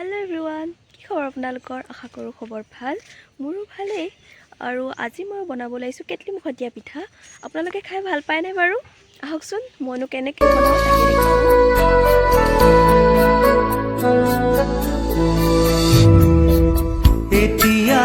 Hello everyone কি খবৰ আপোনালোকৰ? আশা কৰোঁ খবৰ ভাল। মোৰো ভালেই। আৰু আজি মই বনাব লাগিছোঁ কেটলি মুখত দিয়া পিঠা। আপোনালোকে খাই ভাল পায়নে বাৰু? আহকচোন মইনো কেনেকৈ বনাওঁ এতিয়া